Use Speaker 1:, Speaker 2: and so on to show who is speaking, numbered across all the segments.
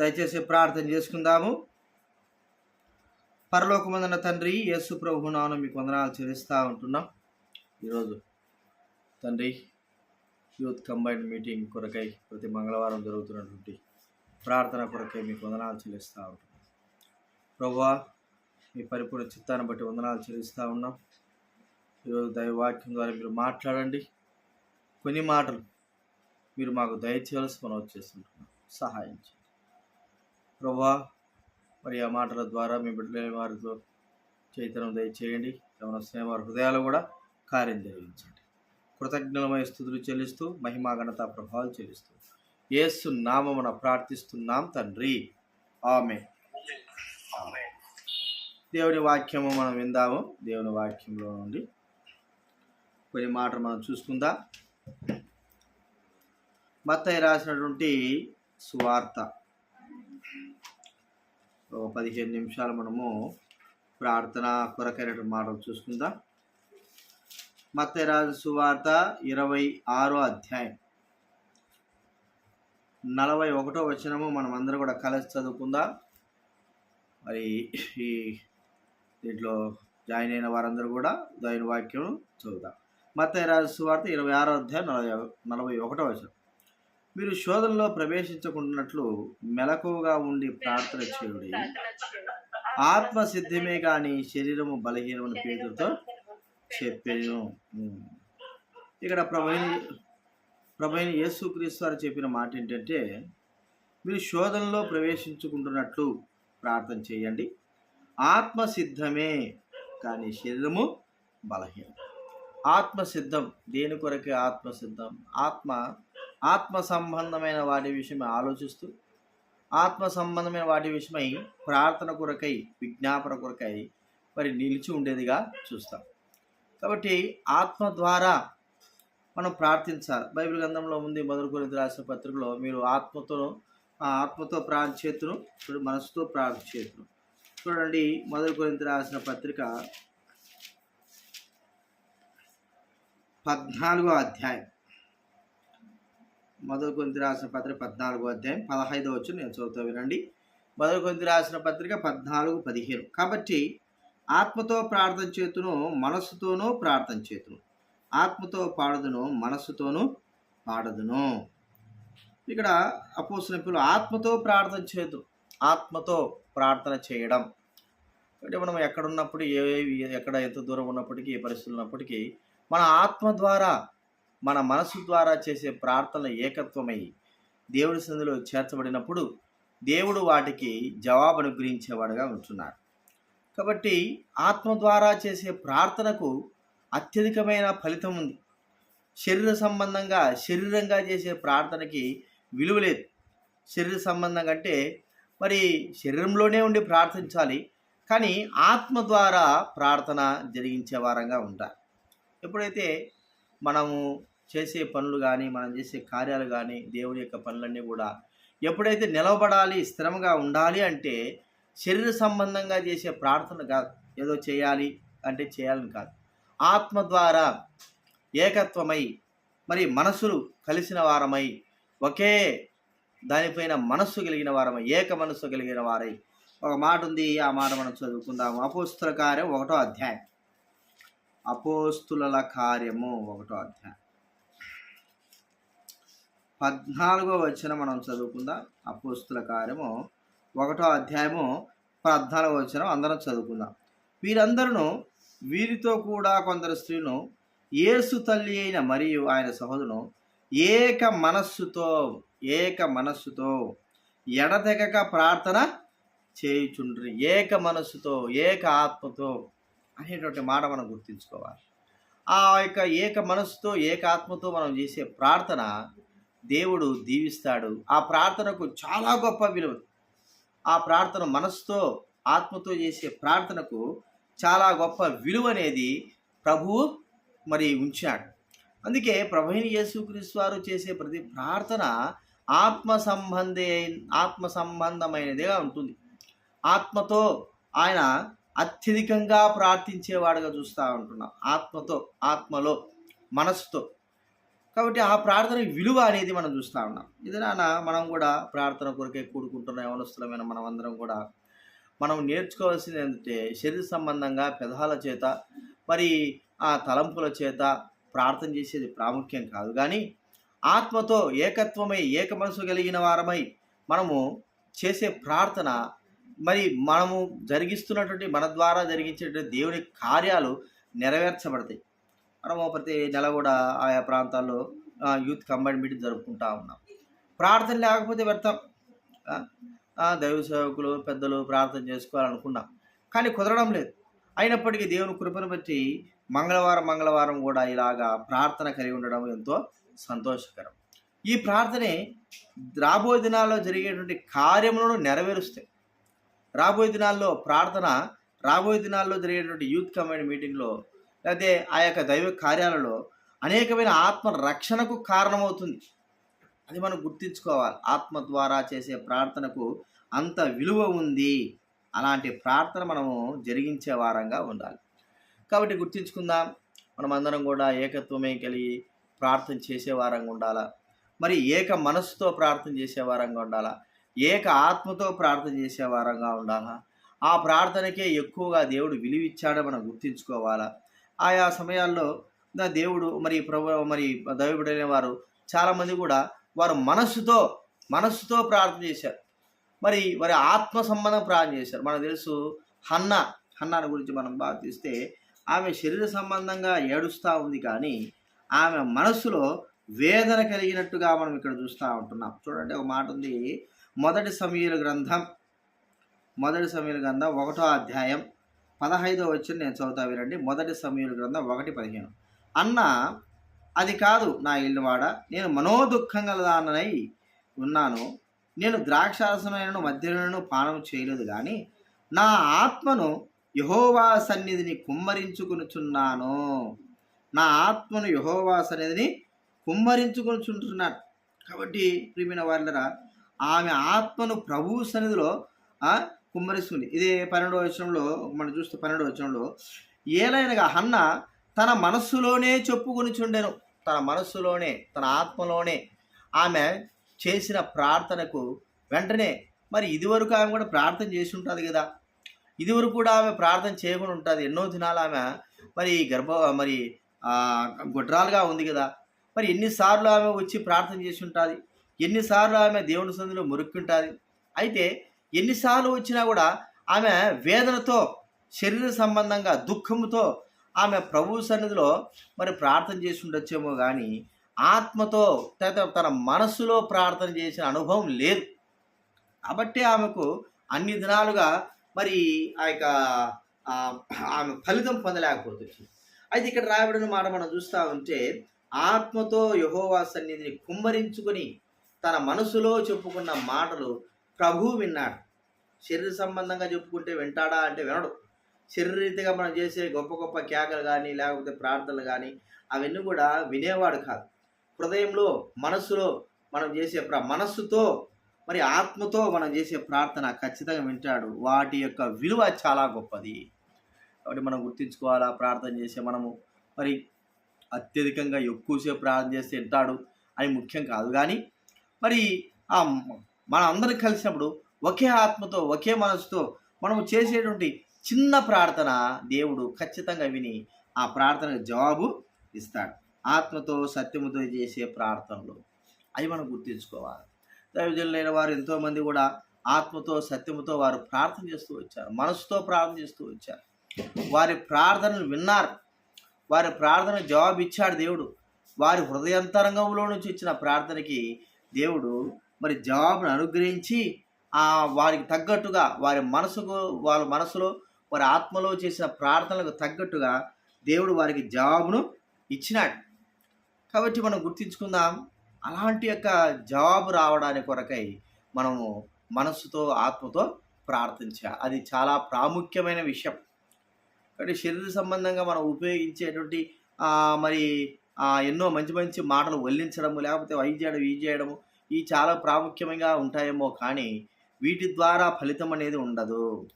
Speaker 1: దయచేసి ప్రార్థన చేసుకుందాము. పరలోకమందన తండ్రి యేసు ప్రభు నాను మీకు వందనాలు చెల్లిస్తూ ఉంటున్నాం. ఈరోజు తండ్రి యూత్ కంబైన్డ్ మీటింగ్ కొరకై ప్రతి మంగళవారం జరుగుతున్నటువంటి ప్రార్థన కొరకై మీకు వందనాలు చెల్లిస్తూ ఉంటున్నాం. ప్రభువా మీ పరిపూర్ణ చిత్తాన్ని బట్టి వందనాలు చెల్లిస్తూ ఉన్నాం. ఈరోజు దైవవాక్యం ద్వారా మీరు మాట్లాడండి. కొన్ని మాటలు మీరు మాకు దయచేయాల్సి మనం వచ్చేస్తుంటున్నాం. సహాయం చేయండి. ప్రభా మరి ఆ మాటల ద్వారా మీ బిడ్డలైన వారితో చైతన్యం దయచేయండి. యవనస్తున్న వారి హృదయాలు కూడా కార్యం జరిగించండి. కృతజ్ఞలమయ స్థుతులు చెల్లిస్తూ మహిమా ఘనత ప్రభావాలు చెల్లిస్తూ. యేసు నామమున ప్రార్థిస్తున్నాం తండ్రి. ఆమె దేవుని వాక్యము మనం విందాము. దేవుని వాక్యంలో నుండి కొన్ని మాటలు మనం చూసుకుందాం. మత్తయ్య రాసినటువంటి సువార్త. పదిహేను నిమిషాలు మనము ప్రార్థన కొరకైనటువంటి మాటలు చూసుకుందాం. మత్తయ్య రాజు సువార్త ఇరవై ఆరో అధ్యాయం. నలభై ఒకటో వచనము మనం అందరూ కూడా కలిసి చదువుకుందాం. మరి ఈ దీంట్లో జాయిన్ అయిన వారందరూ కూడా దాని వాక్యం చదువుదాం. మత్తయ్య రాజు సువార్త ఇరవై ఆరో అధ్యాయం నలభై నలభై ఒకటో వచనం. మీరు శోధనలో ప్రవేశించకుండాట్లు మెలకువగా ఉండి ప్రార్థన చేయుడి. ఆత్మ సిద్ధమే కానీ శరీరము బలహీనమైన పేరుతో చెప్పాను. ఇక్కడ ప్రభైని ప్రభైని యేసుక్రీస్తు వారు చెప్పిన మాట ఏంటంటే మీరు శోధనలో ప్రవేశించుకుంటున్నట్లు ప్రార్థన చేయండి. ఆత్మ సిద్ధమే కానీ శరీరము బలహీనం. ఆత్మ సిద్ధం దేని కొరకే ఆత్మ సిద్ధం ఆత్మ ఆత్మ సంబంధమైన వాటి విషయమై ఆలోచిస్తూ ఆత్మ సంబంధమైన వాటి విషయమై ప్రార్థన కొరకై విజ్ఞాపన కొరకై మరి నిలిచి ఉండేదిగా చూస్తాం. కాబట్టి ఆత్మ ద్వారా మనం ప్రార్థించాలి. బైబిల్ గ్రంథంలో ఉంది మొదలు కొరింత రాసిన పత్రికలో మీరు ఆత్మతో ఆత్మతో ప్రార్థించేతును చూడు మనసుతో ప్రార్థించేతును చూడండి మొదలు కొరింత రాసిన పత్రిక పద్నాలుగో అధ్యాయం. మొదలు కొంత రాసిన పత్రిక పద్నాలుగో అధ్యాయం పదహైదో వచ్చి నేను చదువుతా వినండి. మొదలు కొంత రాసిన పత్రిక పద్నాలుగు పదిహేను. కాబట్టి ఆత్మతో ప్రార్థన చేతును మనస్సుతోనూ ప్రార్థన చేతును. ఆత్మతో పాడదును మనస్సుతోనూ పాడదును. ఇక్కడ అపోసినప్పుడు ఆత్మతో ప్రార్థన చేతు ఆత్మతో ప్రార్థన చేయడం. అంటే మనం ఎక్కడున్నప్పుడు ఏ ఎక్కడ ఎంత దూరం ఉన్నప్పటికీ ఏ పరిస్థితులు ఉన్నప్పటికీ మన ఆత్మ ద్వారా మన మనసు ద్వారా చేసే ప్రార్థన ఏకత్వమై దేవుడి సందులో చేర్చబడినప్పుడు దేవుడు వాటికి జవాబు అనుగ్రహించేవాడుగా ఉంటున్నాడు కాబట్టి ఆత్మ ద్వారా చేసే ప్రార్థనకు అత్యధికమైన ఫలితం ఉంది. శరీర సంబంధంగా శరీరంగా చేసే ప్రార్థనకి విలువ లేదు. శరీర సంబంధంగా అంటే మరి శరీరంలోనే ఉండి ప్రార్థించాలి. కానీ ఆత్మ ద్వారా ప్రార్థన జరిగించే వారంగా ఉంటారు. ఎప్పుడైతే మనము చేసే పనులు కానీ మనం చేసే కార్యాలు కానీ దేవుని యొక్క పనులన్నీ కూడా ఎప్పుడైతే నిలవబడాలి స్థిరంగా ఉండాలి అంటే శరీర సంబంధంగా చేసే ప్రార్థన కాదు. ఏదో చేయాలి అంటే చేయాలని కాదు. ఆత్మ ద్వారా ఏకత్వమై మరి మనసులు కలిసిన వారమై ఒకే దానిపైన మనస్సు కలిగిన వారమై ఏక మనస్సు కలిగిన వారై ఒక మాట ఉంది ఆ మాట మనం చదువుకుందాము. అపోస్తుల కార్యం ఒకటో అధ్యాయం. అపోస్తుల కార్యము ఒకటో అధ్యాయం. పద్నాలుగో వచ్చిన మనం చదువుకుందాం. అపోస్తుల కార్యము ఒకటో అధ్యాయము పద్నాలుగో వచ్చిన అందరం చదువుకుందాం. వీరందరూ వీరితో కూడా కొందరు స్త్రీను ఏసు తల్లి అయిన మరియు ఆయన సహోదరును ఏక మనస్సుతో ఏక మనస్సుతో ఎడతెగక ప్రార్థన చేయుచుండ్రి. ఏక మనస్సుతో ఏక ఆత్మతో అనేటువంటి మాట మనం గుర్తుంచుకోవాలి. ఆ యొక్క ఏక మనస్సుతో ఏక ఆత్మతో మనం చేసే ప్రార్థన దేవుడు దీవిస్తాడు. ఆ ప్రార్థనకు చాలా గొప్ప విలువ. ఆ ప్రార్థన మనసుతో ఆత్మతో చేసే ప్రార్థనకు చాలా గొప్ప విలువ అనేది ప్రభువు మరి ఉంచాడు. అందుకే ప్రభుని యేసుక్రీస్తు వారు చేసే ప్రతి ప్రార్థన ఆత్మ సంబంధే ఆత్మ సంబంధమైనదిగా ఉంటుంది. ఆత్మతో ఆయన అత్యధికంగా ప్రార్థించేవాడుగా చూస్తూ ఉంటున్నాం. ఆత్మతో ఆత్మలో మనసుతో కాబట్టి ఆ ప్రార్థన విలువ అనేది మనం చూస్తూ ఉన్నాం. ఇది నాన్న మనం కూడా ప్రార్థన కొరకే కూడుకుంటున్న యవనస్తులమైన మనం అందరం కూడా. మనం నేర్చుకోవాల్సింది ఏంటంటే శరీర సంబంధంగా పెదాల చేత మరి ఆ తలంపుల చేత ప్రార్థన చేసేది ప్రాముఖ్యం కాదు. కానీ ఆత్మతో ఏకత్వమై ఏక మనసు కలిగిన వారమై మనము చేసే ప్రార్థన మరి మనము జరిగిస్తున్నటువంటి మన ద్వారా జరిగించేటువంటి దేవుని కార్యాలు నెరవేర్చబడతాయి. మనము ప్రతి నెల కూడా ఆయా ప్రాంతాల్లో యూత్ కంబైన్ మీటింగ్ జరుపుకుంటా ఉన్నాం. ప్రార్థన లేకపోతే వ్యర్థం. దైవ సేవకులు పెద్దలు ప్రార్థన చేసుకోవాలనుకున్నాం. కానీ కుదరడం లేదు. అయినప్పటికీ దేవుని కృపను బట్టి మంగళవారం మంగళవారం కూడా ఇలాగా ప్రార్థన కలిగి ఉండడం ఎంతో సంతోషకరం. ఈ ప్రార్థనే రాబోయే దినాల్లో జరిగేటువంటి కార్యములను నెరవేరుస్తాయి. రాబోయే దినాల్లో ప్రార్థన రాబోయే దినాల్లో జరిగేటువంటి యూత్ కమాండ్ మీటింగ్లో లేకపోతే ఆ యొక్క దైవ కార్యాలలో అనేకమైన ఆత్మ రక్షణకు కారణమవుతుంది. అది మనం గుర్తించుకోవాలి. ఆత్మ ద్వారా చేసే ప్రార్థనకు అంత విలువ ఉంది. అలాంటి ప్రార్థన మనము జరిగించే వారంగా ఉండాలి. కాబట్టి గుర్తించుకుందాం. మనమందరం కూడా ఏకత్వమే కలిగి ప్రార్థన చేసే వారంగా ఉండాలా? మరి ఏక మనస్సుతో ప్రార్థన చేసే వారంగా ఉండాలా? ఏక ఆత్మతో ప్రార్థన చేసే వారంగా ఉండాలా? ఆ ప్రార్థనకే ఎక్కువగా దేవుడు విలువిచ్చాడో మనం గుర్తించుకోవాలా? ఆయా సమయాల్లో దేవుడు మరి ప్రభు మరి దైవుడైన వారు చాలామంది కూడా వారు మనస్సుతో మనస్సుతో ప్రార్థన చేశారు. మరి వారి ఆత్మ సంబంధం ప్రార్థన చేశారు. మనకు తెలుసు హన్న హన్నాని గురించి మనం బాగా తీస్తే ఆమె శరీర సంబంధంగా ఏడుస్తూ ఉంది కానీ ఆమె మనస్సులో వేదన కలిగినట్టుగా మనం ఇక్కడ చూస్తూ ఉంటున్నాం. చూడండి ఒక మాట ఉంది. మొదటి సమీల గ్రంథం మొదటి సమీల గ్రంథం ఒకటో అధ్యాయం పదహైదో వచ్చిన నేను చదువుతా వినండి. మొదటి సమయంలో గ్రంథం ఒకటి పదిహేను. అన్న అది కాదు నా ఇల్లువాడ. నేను మనోదుఖం గలదానై ఉన్నాను. నేను ద్రాక్షాసనైనను మధ్యలను పానం చేయలేదు కానీ నా ఆత్మను యహోవా సన్నిధిని కుమ్మరించుకునుచున్నాను. నా ఆత్మను యహోవా సన్నిధిని కుమ్మరించుకొనుచుంటున్నాను కాబట్టి ప్రియమైన వాళ్ళరా ఆమె ఆత్మను ప్రభు సన్నిధిలో కుమ్మరిస్తుంది. ఇదే పన్నెండవ వచనంలో మనం చూస్తే పన్నెండవ వచనంలో ఏలైనగా హన్న తన మనస్సులోనే చెప్పుకొని చుండెను తన మనస్సులోనే తన ఆత్మలోనే ఆమె చేసిన ప్రార్థనకు వెంటనే మరి ఇదివరకు ఆమె కూడా ప్రార్థన చేసి ఉంటుంది కదా. ఇదివరకు కూడా ఆమె ప్రార్థన చేయకుండా ఉంటుంది. ఎన్నో దినాలు ఆమె మరి గర్భ మరి గుడ్రాలుగా ఉంది కదా. మరి ఎన్నిసార్లు ఆమె వచ్చి ప్రార్థన చేసి ఉంటుంది ఎన్నిసార్లు ఆమె దేవుని సందులో మురుక్కుంటుంది? అయితే ఎన్నిసార్లు వచ్చినా కూడా ఆమె వేదనతో శరీర సంబంధంగా దుఃఖంతో ఆమె ప్రభు సన్నిధిలో మరి ప్రార్థన చేసి ఉండొచ్చేమో కానీ ఆత్మతో తన మనస్సులో ప్రార్థన చేసిన అనుభవం లేదు. కాబట్టి ఆమెకు అన్ని దినాలుగా మరి ఆ యొక్క ఆమె ఫలితం పొందలేకపోతుంది అయితే ఇక్కడ రాయబడిన మాట మనం చూస్తూ ఉంటే ఆత్మతో యహోవా సన్నిధిని కుమ్మరించుకొని తన మనసులో చెప్పుకున్న మాటలు ప్రభువు విన్నాడు. శరీర సంబంధంగా చెప్పుకుంటే వింటాడా అంటే వినడు. శరీరరీతిగా మనం చేసే గొప్ప గొప్ప కేకలు కానీ లేకపోతే ప్రార్థనలు కానీ అవన్నీ కూడా వినేవాడు కాదు. హృదయంలో మనస్సులో మనం చేసే ప్ర మనస్సుతో మరి ఆత్మతో మనం చేసే ప్రార్థన ఖచ్చితంగా వింటాడు. వాటి యొక్క విలువ చాలా గొప్పది. కాబట్టి మనం గుర్తించుకోవాలా? ప్రార్థన చేసే మనము మరి అత్యధికంగా ఎక్కువసేపు ప్రార్థన చేస్తే వింటాడు అని ముఖ్యం కాదు. కానీ మరి ఆ మన అందరం కలిసినప్పుడు ఒకే ఆత్మతో ఒకే మనసుతో మనము చేసేటువంటి చిన్న ప్రార్థన దేవుడు ఖచ్చితంగా విని ఆ ప్రార్థనకు జవాబు ఇస్తాడు. ఆత్మతో సత్యముతో చేసే ప్రార్థనలు. అవి మనం గుర్తించుకోవాలి. దైవజనులైన వారు ఎంతోమంది కూడా ఆత్మతో సత్యముతో వారు ప్రార్థన చేస్తూ వచ్చారు. మనసుతో ప్రార్థన చేస్తూ వచ్చారు. వారి ప్రార్థనలు విన్నారు. వారి ప్రార్థన జవాబు ఇచ్చాడు దేవుడు. వారి హృదయంతరంగంలో నుంచి ఇచ్చిన ప్రార్థనకి దేవుడు మరి జవాబును అనుగ్రహించి ఆ వారికి తగ్గట్టుగా వారి మనసుకు వాళ్ళ మనసులో వారి ఆత్మలో చేసిన ప్రార్థనలకు తగ్గట్టుగా దేవుడు వారికి జవాబును ఇచ్చినాడు. కాబట్టి మనం గుర్తించుకుందాం అలాంటి యొక్క జవాబు రావడానికి కొరకై మనము మనస్సుతో ఆత్మతో ప్రార్థించాలి అది చాలా ప్రాముఖ్యమైన విషయం. కాబట్టి శరీర సంబంధంగా మనం ఉపయోగించేటువంటి మరి ఎన్నో మంచి మంచి మాటలు వల్లించడము లేకపోతే అవి చేయడం ఇవి చేయడము ఇవి చాలా ప్రాముఖ్యంగా ఉంటాయేమో కానీ వీటి ద్వారా ఫలితం అనేది ఉండదు.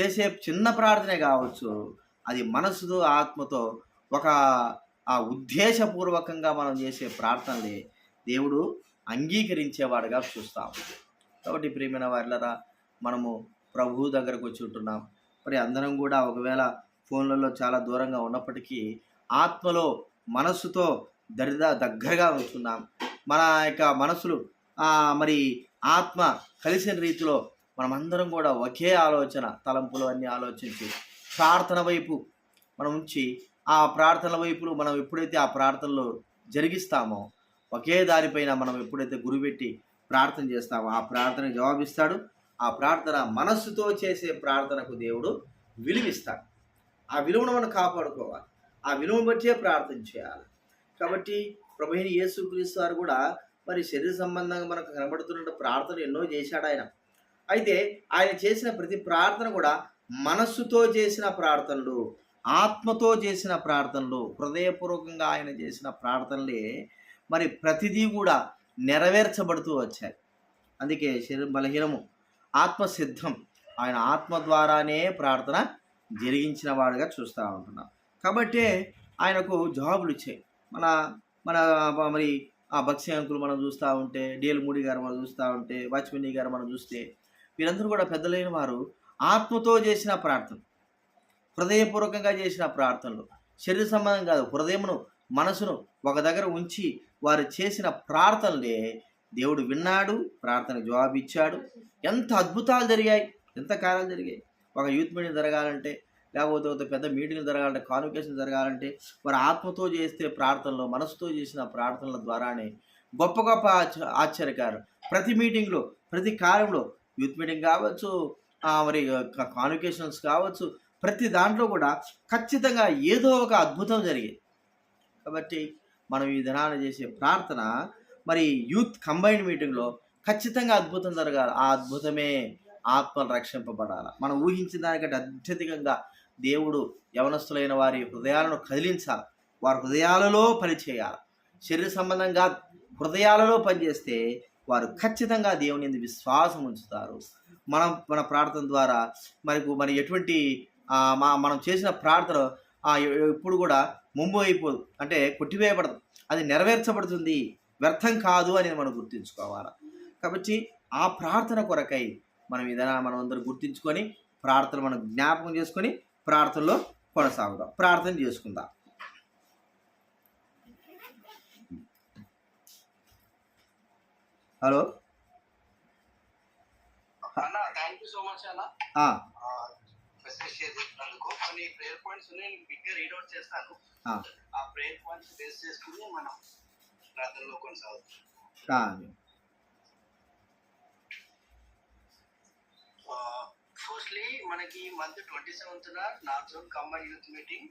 Speaker 1: చేసే చిన్న ప్రార్థనే కావచ్చు. అది మనసుతో ఆత్మతో ఒక ఆ ఉద్దేశపూర్వకంగా మనం చేసే ప్రార్థనలే. దేవుడు అంగీకరించేవాడుగా చూస్తాం. కాబట్టి ప్రియమైన వారిలరా మనము ప్రభు దగ్గరకు వచ్చి ఉంటున్నాం. మరి అందరం కూడా ఒకవేళ ఫోన్లలో చాలా దూరంగా ఉన్నప్పటికీ ఆత్మలో మనస్సుతో దరిదా దగ్గరగా ఉంటున్నాం మన యొక్క మనసులు మరి ఆత్మ కలిసిన రీతిలో మనమందరం కూడా ఒకే ఆలోచన తలంపులు అన్నీ ఆలోచించి ప్రార్థన వైపు మనం ఉంచి ఆ ప్రార్థన వైపులు మనం ఎప్పుడైతే ఆ ప్రార్థనలో జరిగిస్తామో ఒకే దారిపైన మనం ఎప్పుడైతే గురిపెట్టి ప్రార్థన చేస్తామో ఆ ప్రార్థన జవాబిస్తాడు. ఆ ప్రార్థన మనస్సుతో చేసే ప్రార్థనకు దేవుడు విలువిస్తాడు. ఆ విలువను మనం కాపాడుకోవాలి. ఆ విలువను బట్టే ప్రార్థన చేయాలి. కాబట్టి ప్రభుని యేసుక్రీస్తు వారు కూడా మరి శరీర సంబంధంగా మనకు కనబడుతున్న ప్రార్థన ఎన్నో చేశాడు ఆయన. అయితే ఆయన చేసిన ప్రతి ప్రార్థన కూడా మనస్సుతో చేసిన ప్రార్థనలు ఆత్మతో చేసిన ప్రార్థనలు హృదయపూర్వకంగా ఆయన చేసిన ప్రార్థనలే మరి ప్రతిదీ కూడా నెరవేర్చబడుతూ వచ్చాయి. అందుకే శరీరం బలహీనము ఆత్మ సిద్ధం ఆయన ఆత్మ ద్వారానే ప్రార్థన జరిగించిన వాడుగా చూస్తూ ఉంటున్నాం. కాబట్టే ఆయనకు జవాబులు ఇచ్చాయి. మన మన మరి ఆ బక్సి అంకులు మనం చూస్తూ ఉంటే డిఎల్ మూడి గారు మనం చూస్తూ ఉంటే వాచ్మిని గారు మనం చూస్తే వీరందరూ కూడా పెద్దలైన వారు ఆత్మతో చేసిన ప్రార్థన హృదయపూర్వకంగా చేసిన ప్రార్థనలు శరీర సంబంధం కాదు హృదయమును మనసును ఒక దగ్గర ఉంచి వారు చేసిన ప్రార్థనలే దేవుడు విన్నాడు ప్రార్థన జవాబు ఇచ్చాడు ఎంత అద్భుతాలు జరిగాయి ఎంత కాలాలు జరిగాయి. ఒక యూత్ మీటింగ్ జరగాలంటే లేకపోతే ఒక పెద్ద మీటింగ్ జరగాలంటే కాన్వికేషన్ జరగాలంటే మరి ఆత్మతో చేస్తే ప్రార్థనలు మనసుతో చేసిన ప్రార్థనల ద్వారానే గొప్ప గొప్ప ఆశ్చర్యకారు ప్రతి మీటింగ్లో ప్రతి కార్యంలో యూత్ మీటింగ్ కావచ్చు మరి కాన్వికేషన్స్ కావచ్చు ప్రతి దాంట్లో కూడా ఖచ్చితంగా ఏదో ఒక అద్భుతం జరిగేది కాబట్టి మనం ఈ దినాన్ని చేసే ప్రార్థన మరి యూత్ కంబైన్డ్ మీటింగ్లో ఖచ్చితంగా అద్భుతం జరగాలి. ఆ అద్భుతమే ఆత్మలు రక్షింపబడాలి మనం ఊహించిన దానికంటే అత్యధికంగా దేవుడు యవనస్తులైన వారి హృదయాలను కదిలించాలి. వారి హృదయాలలో పనిచేయాలి శరీర సంబంధంగా హృదయాలలో పనిచేస్తే వారు ఖచ్చితంగా దేవుని విశ్వాసం ఉంచుతారు. మనం మన ప్రార్థన ద్వారా మనకు మరి ఎటువంటి మా మనం చేసిన ప్రార్థన ఎప్పుడు కూడా ముంబు అయిపోదు అంటే కొట్టివేయబడదు. అది నెరవేర్చబడుతుంది. వ్యర్థం కాదు అని మనం గుర్తుంచుకోవాలి. కాబట్టి ఆ ప్రార్థన కొరకై మనం ఏదైనా మనం అందరూ గుర్తుంచుకొని ప్రార్థన మనం జ్ఞాపకం చేసుకొని ప్రార్థనలో కొనసాగుదాం. ప్రార్థన చేసుకుందాం. హలో?
Speaker 2: అన్న థ్యాంక్ యూ సో మచ్ అన్న.
Speaker 1: ఆ,
Speaker 2: మెసేజ్ చేసినందుకు కొన్ని ప్రేయర్ పాయింట్స్ ఉన్నాయి నేను బిగ్గా రీడ్ అవుట్ చేస్తాను.
Speaker 1: ఆ,
Speaker 2: ప్రేయర్ పాయింట్స్ బేస్ చేసుకుని మనం ప్రార్థనలో కొనసాగుతాం.
Speaker 1: ఆ,
Speaker 2: ఫస్ట్లీ మనకి month twenty seventh north zone combine youth meeting